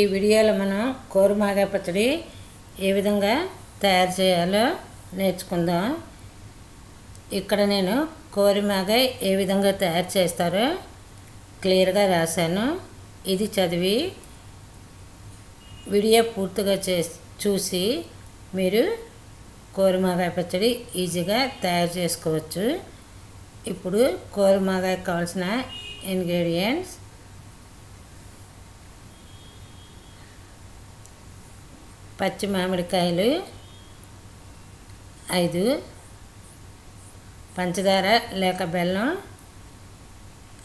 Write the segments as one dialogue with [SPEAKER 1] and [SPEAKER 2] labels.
[SPEAKER 1] ఈ వీడియోలో మనం కోరుమాగా పచ్చడి ఏ విధంగా తయారు చేయాలో నేర్చుకుందాం. ఇక్కడ నేను కోరిమాగా ఏ విధంగా తయారు చేస్తారో క్లియర్గా రాశాను. ఇది చదివి వీడియో పూర్తిగా చే చూసి మీరు కోరిమాగాయ పచ్చడి ఈజీగా తయారు చేసుకోవచ్చు. ఇప్పుడు కోరిమాగాయ కావాల్సిన ఇంగ్రీడియంట్స్ పచ్చి మామిడికాయలు ఐదు పంచదార లేక బెల్లం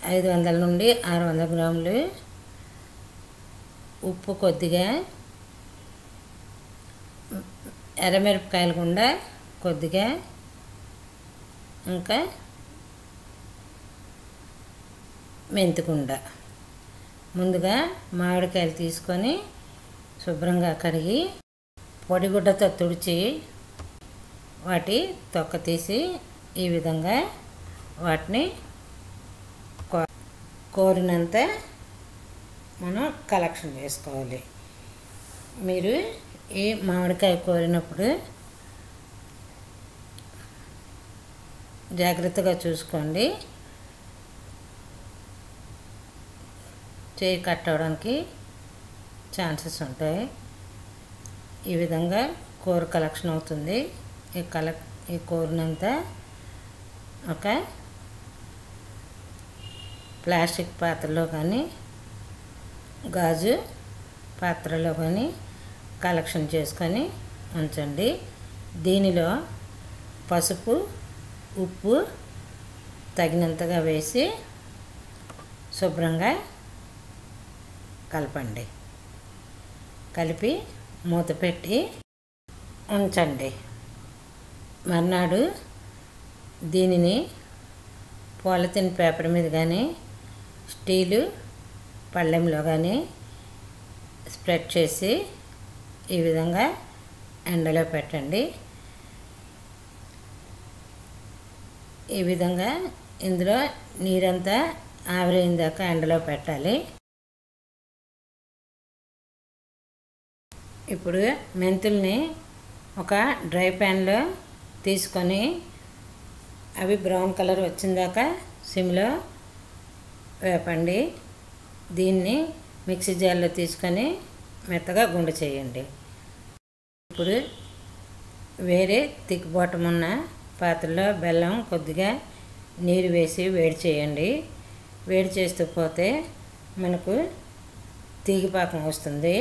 [SPEAKER 1] ఐదు వందల నుండి ఆరు వందల గ్రాములు ఉప్పు కొద్దిగా ఎర్రమిరపకాయలు కూడా కొద్దిగా ఇంకా మెంతికుండ ముందుగా మామిడికాయలు తీసుకొని శుభ్రంగా కడిగి పొడిగుడ్డతో తుడిచి వాటి తొక్క తీసి ఈ విధంగా వాటిని కో- కోరినంత మనం కలెక్షన్ చేసుకోవాలి. మీరు ఈ మామిడికాయ కోరినప్పుడు జాగ్రత్తగా చూసుకోండి. చేయి కట్ అవడానికి ఛాన్సెస్ ఉంటాయి ఈ విధంగా కూర కలెక్షన్ అవుతుంది. ఈ కల ఈ కూరనంతా ఒక ప్లాస్టిక్ పాత్రలో కానీ గాజు పాత్రలో కానీ కలెక్షన్ చేసుకొని ఉంచండి. దీనిలో పసుపు ఉప్పు తగినంతగా వేసి శుభ్రంగా కలపండి. కలిపి మూత పెట్టి ఉంచండి. మర్నాడు దీనిని పాలిథిన్ పేపర్ మీద కానీ స్టీలు పళ్ళెంలో కానీ స్ప్రెడ్ చేసి ఈ విధంగా ఎండలో పెట్టండి. ఈ విధంగా ఇందులో నీరంతా ఆవిరైన దాకా ఎండలో పెట్టాలి. ఇప్పుడు మెంతుల్ని ఒక డ్రై ప్యాన్లో తీసుకొని అవి బ్రౌన్ కలర్ వచ్చిందాక సిమ్లో వేపండి. దీన్ని మిక్సీ జార్లో తీసుకొని మెత్తగా గుండె చేయండి. ఇప్పుడు వేరే తిక్కుబాటం ఉన్న పాత్రలో బెల్లం కొద్దిగా నీరు వేసి వేడి చేయండి. వేడి చేస్తూ పోతే మనకు తీగిపాకం వస్తుంది.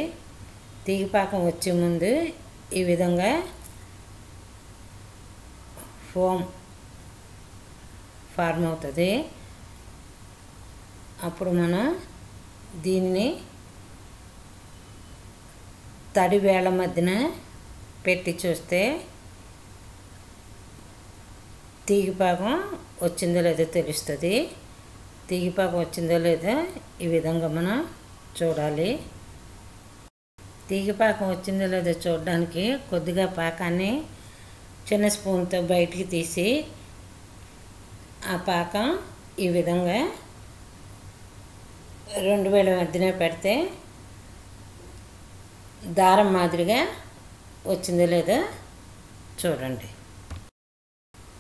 [SPEAKER 1] తీగిపాకం వచ్చే ముందు ఈ విధంగా ఫోమ్ ఫార్మ్ అవుతుంది. అప్పుడు మనం దీన్ని తడి వేళ మధ్యన పెట్టి చూస్తే తీగిపాకం వచ్చిందో లేదో తెలుస్తుంది. తీగిపాకం వచ్చిందో లేదో ఈ విధంగా మనం చూడాలి. తీగిపాకం వచ్చిందో లేదో చూడడానికి కొద్దిగా పాకాన్ని చిన్న స్పూన్తో బయటికి తీసి ఆ పాకం ఈ విధంగా రెండు వేల మధ్యన పెడితే దారం మాదిరిగా వచ్చిందో లేదో చూడండి.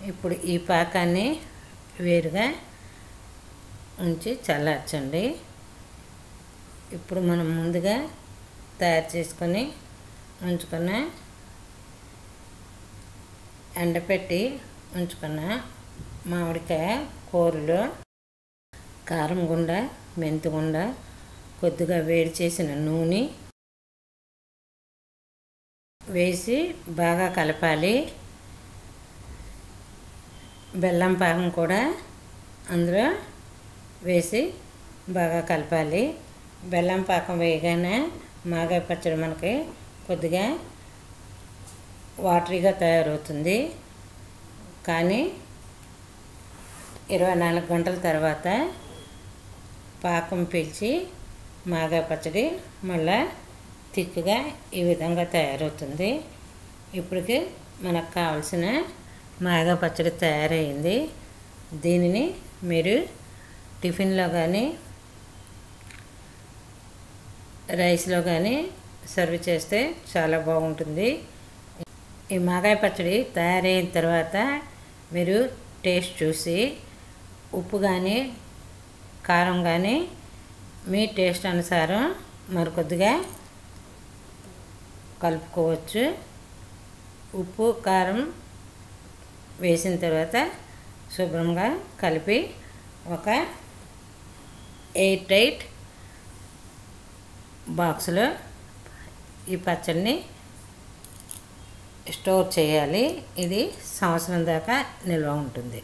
[SPEAKER 1] ఇప్పుడు ఈ పాకాన్ని వేరుగా ఉంచి చల్లార్చండి. ఇప్పుడు మనం ముందుగా తయారు చేసుకొని ఉంచుకున్న ఎండపెట్టి ఉంచుకున్న మామిడికాయ కూరలో కారం గుండ మెంతి గుండ కొద్దిగా వేడి చేసిన నూనె వేసి బాగా కలపాలి. బెల్లం పాకం కూడా అందులో వేసి బాగా కలపాలి. బెల్లం పాకం వేయగానే మాగాయ పచ్చడి మనకి కొద్దిగా వాటరీగా తయారవుతుంది. కానీ ఇరవై నాలుగు గంటల తర్వాత పాకం పీల్చి మాగాయ పచ్చడి మళ్ళా తిక్కుగా ఈ విధంగా తయారవుతుంది. ఇప్పటికి మనకు కావలసిన మాగా పచ్చడి తయారైంది. దీనిని మీరు టిఫిన్లో కానీ రైస్లో కానీ సర్వ్ చేస్తే చాలా బాగుంటుంది. ఈ మాగాయ పచ్చడి తయారైన తర్వాత మీరు టేస్ట్ చూసి ఉప్పు కానీ కారం కానీ మీ టేస్ట్ అనుసారం మరికొద్దిగా కలుపుకోవచ్చు. ఉప్పు కారం వేసిన తర్వాత శుభ్రంగా కలిపి ఒక ఎయిర్ టైట్ బాక్స్లో ఈ పచ్చడిని స్టోర్ చేయాలి. ఇది సంవత్సరం దాకా నిల్వ ఉంటుంది.